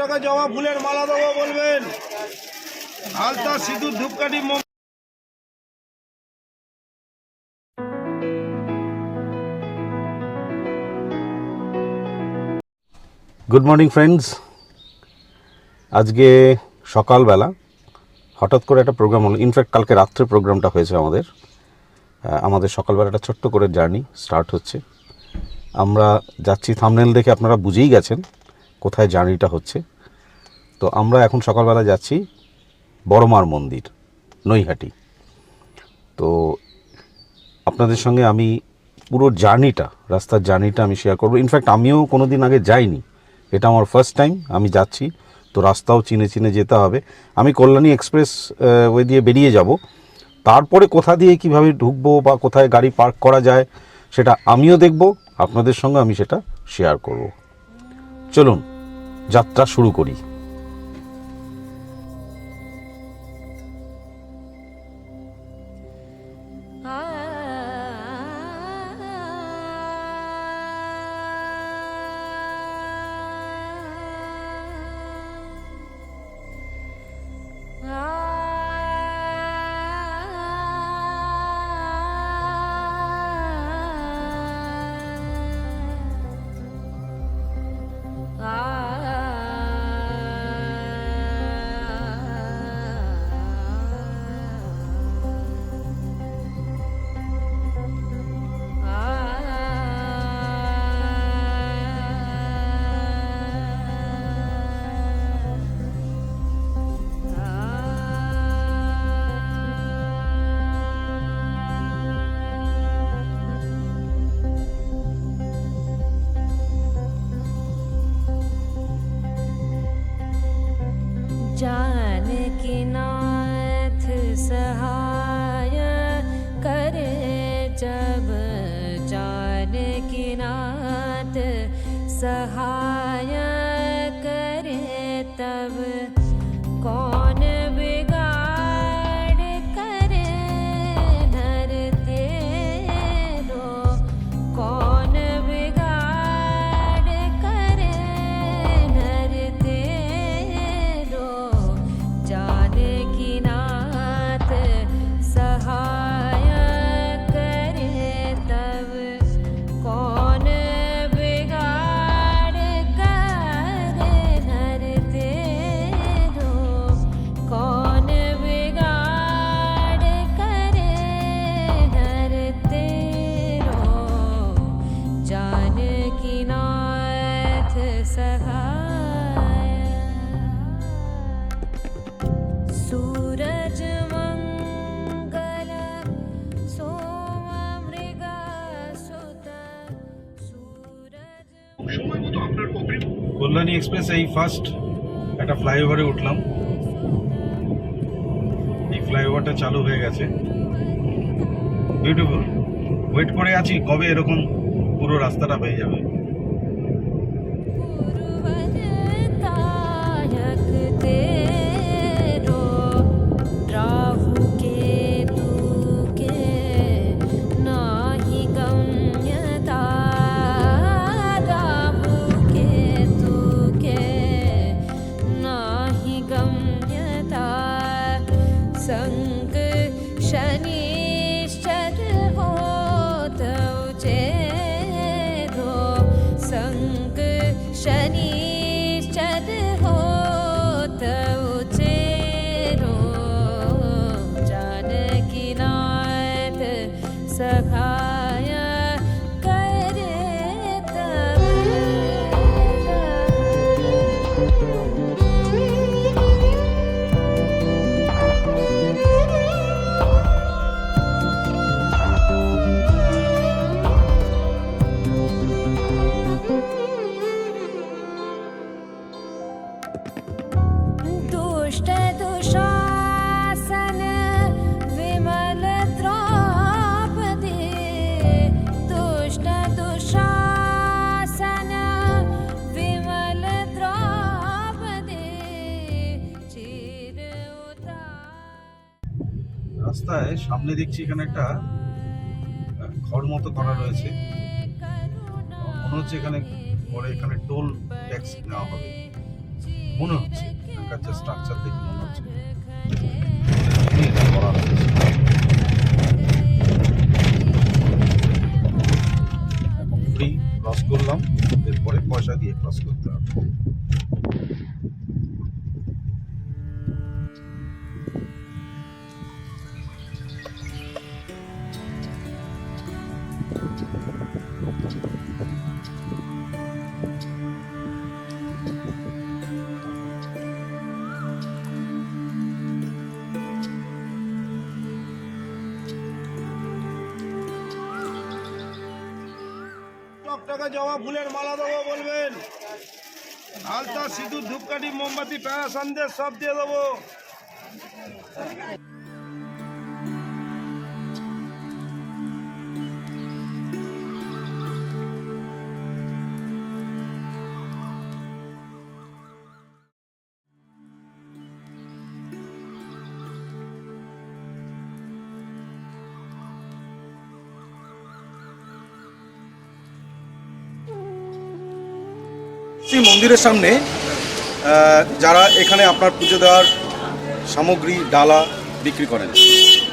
টাকা জমা, ফুলের মালা দেবো বলবেন। আলতা সিঁদুর, ধূপকাঠি গুড মর্নিং ফ্রেন্ডস আজকে সকালবেলা হঠাৎ করে একটা প্রোগ্রাম হলো। ইনফ্যাক্ট কালকে রাত্রে প্রোগ্রামটা হয়েছে আমাদের। আমাদের সকালবেলা একটা ছোট্ট করে জার্নি স্টার্ট হচ্ছে। আমরা যাচ্ছি থামনেল দেখে, আপনারা বুঝেই গেছেন। কোথায় জার্নিটা হচ্ছে। তো আমরা এখন সকালবেলা যাচ্ছি বড়মার মন্দির, নৈহাটি। তো আপনাদের সঙ্গে আমি পুরো জার্নিটা, রাস্তার জার্নিটা আমি শেয়ার করব। ইনফ্যাক্ট আমিও কোনো দিন আগে যাইনি। এটা আমার ফার্স্ট টাইম আমি যাচ্ছি। তো রাস্তাও চিনে চিনে যেতে হবে। আমি কল্যাণী এক্সপ্রেস ওই দিয়ে বেরিয়ে যাব। তারপরে কোথা দিয়ে কীভাবে ঢুকবো বা কোথায় গাড়ি পার্ক করা যায়, সেটা আমিও দেখব। আপনাদের সঙ্গে আমি সেটা শেয়ার করব। চলুন যাত্রা শুরু করি। A heart. কল্যাণী এক্সপ্রেস এই ফার্স্ট একটা ফ্লাইওভারে উঠলাম। এই ফ্লাইওভারটা চালু হয়ে গেছে। বিউটিফুল ওয়েট করে আছি কবে এরকম পুরো রাস্তাটা পেয়ে যাবে। शनि दुष्ट दुशासन विमल द्रौपदी दुष्ट दुशासन विमल द्रौपदी चिर उतार রাস্তায় সামনে দেখছি এখানে একটা আহ, ঘর মতো করা রয়েছে মনে হচ্ছে এখানে পরে এখানে টোল ট্যাক্স নেওয়া হবে মনে হচ্ছে যে স্ট্রাকচার দেখে মনে হচ্ছে। ফ্রি ক্রস করলাম এরপরে পয়সা দিয়ে ক্রস করতে হবে। টাকা জমা, ফুলের মালা দেবো বলবেন। আলতা সিঁদুর, ধূপকাঠি, মোমবাতি প্যারা সন্দেশ সব দিয়ে দেবো। শ্রী মন্দিরের সামনে যারা এখানে আপনার পুজো দেওয়ার সামগ্রী ডালা বিক্রি করেন।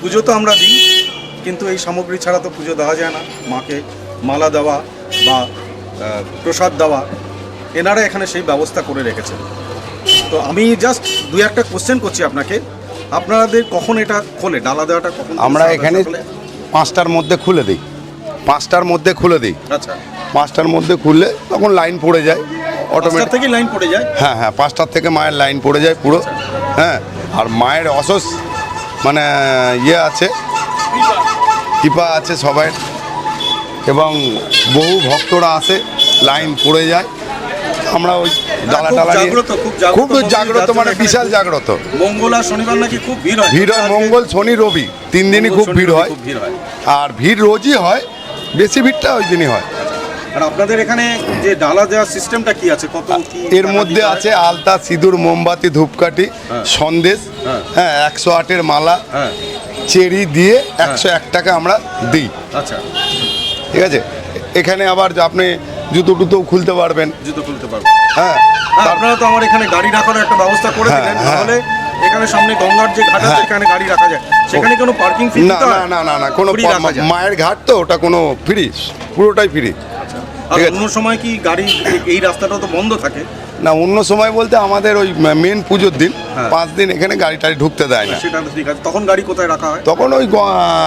পুজো তো আমরা দিই কিন্তু এই সামগ্রী ছাড়া তো পুজো দেওয়া যায় না। মাকে মালা দেওয়া বা প্রসাদ দেওয়া এনারা এখানে সেই ব্যবস্থা করে রেখেছেন। তো আমি জাস্ট দুই একটা কোশ্চেন করছি আপনাকে। আপনাদের কখন এটা খোলে? ডালা দেওয়াটা কখন আমরা এখানে পাঁচটার মধ্যে খুলে দিই। পাঁচটার মধ্যে খুলে দিই। আচ্ছা। পাঁচটার মধ্যে খুললে তখন লাইন পড়ে যায়। অটোমেটিক থেকে লাইন পড়ে যায়? হ্যাঁ হ্যাঁ পাঁচটার থেকে মায়ের লাইন পড়ে যায় পুরো। হ্যাঁ আর মায়ের অসস মানে ইয়ে আছে। কৃপা আছে সবাই। এবং বহু ভক্তরা আসে লাইন পড়ে যায়। আমরা ওই ডালা টালা জাগ্রত, খুব জাগ্রত মানে বিশাল জাগ্রত। মঙ্গল আর শনিবার নাকি খুব ভিড় হয়। ভিড় হয় মঙ্গল শনি রবি। তিন দিনই খুব ভিড় হয়। আর ভিড় রোজই হয়। বেশি ভিড়টা ওই দিনই হয়। আর আপনাদের এখানে যে ডালা দেওয়ার সিস্টেমটা কি আছে? কত এর মধ্যে আছে আলতা সিঁদুর মোমবাতি ধূপকাঠি হ্যাঁ। সন্দেশ হ্যাঁ। হ্যাঁ একশো আটের মালা হ্যাঁ। চেরি দিয়ে একশো এক টাকা আমরা দিই। আচ্ছা। ঠিক আছে? এখানে আবার আপনি জুতো টুতো খুলতে পারবেন। জুতো খুলতে পারবেন। হ্যাঁ। আপনারা তো আমার এখানে গাড়ি রাখার একটা ব্যবস্থা করে দিলেন। তাহলে এখানে সামনে গঙ্গার যে ঘাট আছে হ্যাঁ। এখানে গাড়ি রাখা যায়। সেখানে কোনো পার্কিং ফি না না না না না কোনো। মায়ের ঘাট তো ওটা কোনো ফ্রি পুরোটাই ফ্রি। আর অন্য সময় কি গাড়ি এই রাস্তাটা তো বন্ধ থাকে? না অন্য সময় বলতে আমাদের ওই মেন পুজোর দিন হ্যাঁ। পাঁচ দিন এখানে গাড়ি টাড়ি ঢুকতে দেয় না। সেটা ঠিক আছে। তখন গাড়ি কোথায় রাখা হয়? তখন ওই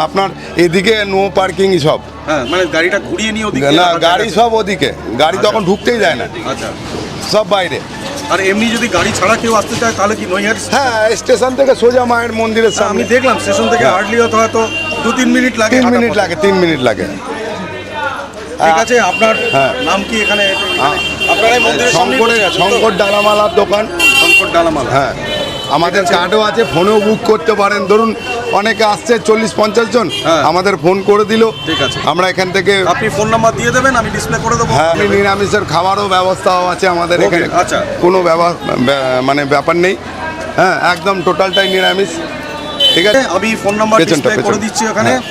আপনার এদিকে নো পার্কিং সব। হ্যাঁ মানে গাড়িটা ঘুরিয়ে নিয়ে ওদিকে না গাড়ি সব ওদিকে। গাড়ি তখন ঢুকতেই যায় না। আচ্ছা। সব বাইরে। আর এমনি যদি গাড়ি ছাড়া কেউ আসতে চায় তাহলে কি নৈহার হ্যাঁ স্টেশন থেকে সোজা মায়ের মন্দিরের হ্যাঁ, আমি দেখলাম স্টেশন থেকে হ্যাঁ। হার্ডলি হয়তো হয়তো দু তিন মিনিট লাগে তিন মিনিট লাগে তিন মিনিট লাগে। ঠিক আছে আপনার হ্যাঁ। নাম কি এখানে? সামনে শঙ্করের শঙ্কর ডালামালার দোকান। শঙ্কর ডালামালা। হ্যাঁ। আমাদের কার্ডও আছে ফোনেও বুক করতে পারেন। ধরুন অনেকে আসছে চল্লিশ পঞ্চাশ জন হ্যাঁ। আমাদের ফোন করে দিল। ঠিক আছে। আমরা এখান থেকে আপনি ফোন নাম্বার দিয়ে দেবেন আমি ডিসপ্লে করে দেবো। হ্যাঁ আমি নিরামিষের খাবারও ব্যবস্থাও আছে আমাদের এখানে। আচ্ছা। কোনো ব্যবা- ব্যা- মানে ব্যাপার নেই। হ্যাঁ একদম টোটালটাই নিরামিষ। ঠিক আছে? আমি ফোন নাম্বার পেছনটা, ডিসপ্লে করে দিচ্ছি ওখানে হ্যাঁ।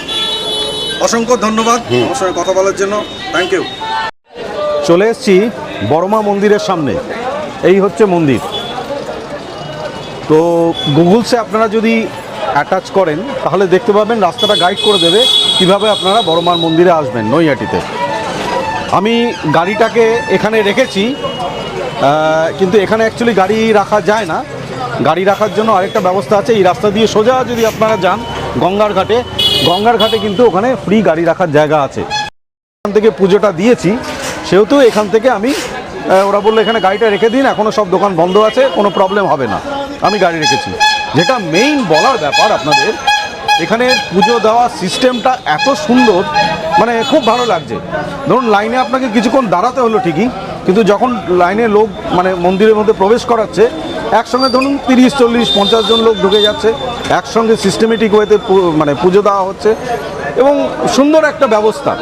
অসংখ্য ধন্যবাদ। আমার সঙ্গে কথা বলার জন্য। থ্যাংক ইউ চলে এসেছি বড়মা মন্দিরের সামনে। এই হচ্ছে মন্দির। তো গুগলসে আপনারা যদি অ্যাটাচ করেন, তাহলে দেখতে পাবেন রাস্তাটা গাইড করে দেবে কীভাবে আপনারা বড়মার মন্দিরে আসবেন নৈহাটিতে। আমি গাড়িটাকে এখানে রেখেছি কিন্তু এখানে অ্যাকচুয়ালি গাড়ি রাখা যায় না। গাড়ি রাখার জন্য আরেকটা ব্যবস্থা আছে, এই রাস্তা দিয়ে সোজা যদি আপনারা যান গঙ্গার ঘাটে গঙ্গার ঘাটে কিন্তু ওখানে ফ্রি গাড়ি রাখার জায়গা আছে। এখান থেকে পুজোটা দিয়েছি, সেহেতু এখান থেকে আমি ওরা বলল এখানে গাড়িটা রেখে দিন এখনও সব দোকান বন্ধ আছে, কোনো প্রবলেম হবে না। আমি গাড়ি রেখেছি। যেটা মেইন বলার ব্যাপার আপনাদের, এখানে পুজো দেওয়া সিস্টেমটা এত সুন্দর মানে খুব ভালো লাগছে। ধরুন লাইনে আপনাকে কিছুক্ষণ দাঁড়াতে হলো ঠিকই, কিন্তু যখন লাইনে লোক মানে মন্দিরের মধ্যে প্রবেশ করাচ্ছে, একসঙ্গে ধরুন তিরিশ, চল্লিশ, পঞ্চাশ জন লোক ঢুকে যাচ্ছে, একসঙ্গে সিস্টেমেটিক ওয়েতে মানে পুজো দেওয়া হচ্ছে, এবং সুন্দর একটা ব্যবস্থা।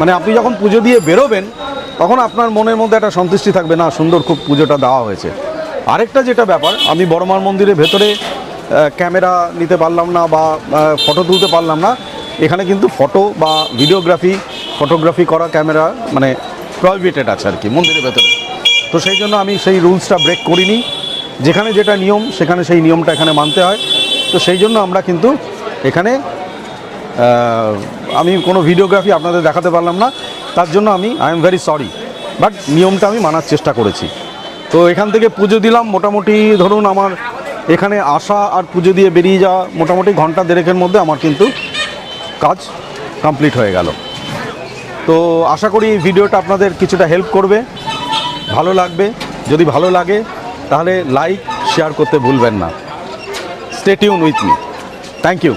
মানে আপনি যখন পুজো দিয়ে বেরোবেন, তখন আপনার মনের মধ্যে একটা সন্তুষ্টি থাকবে, না সুন্দর খুব পুজোটা দেওয়া হয়েছে। আরেকটা যেটা ব্যাপার, আমি বড়মার মন্দিরের ভেতরে ক্যামেরা নিতে পারলাম না বা ফটো তুলতে পারলাম না। এখানে কিন্তু ফটো বা ভিডিওগ্রাফি ফটোগ্রাফি করা ক্যামেরা মানে প্রহিবিটেড আছে আর কি, মন্দিরের ভেতরে। তো সেই জন্য আমি সেই রুলসটা ব্রেক করিনি। যেখানে যেটা নিয়ম, সেখানে সেই নিয়মটা এখানে মানতে হয়। তো সেই জন্য আমরা কিন্তু এখানে আমি কোনো ভিডিওগ্রাফি আপনাদের দেখাতে পারলাম না। তার জন্য আমি I am very sorry but নিয়মটা আমি মানার চেষ্টা করেছি। তো এখান থেকে পুজো দিলাম। মোটামুটি ধরুন আমার এখানে আসা আর পুজো দিয়ে বেরিয়ে যাওয়া মোটামুটি ঘণ্টা দেড়েকের মধ্যে আমার কিন্তু কাজ কমপ্লিট হয়ে গেল। তো আশা করি ভিডিওটা আপনাদের কিছুটা হেল্প করবে, ভালো লাগবে। যদি ভালো লাগে, তাহলে লাইক, শেয়ার করতে ভুলবেন না। Stay tuned with me thank you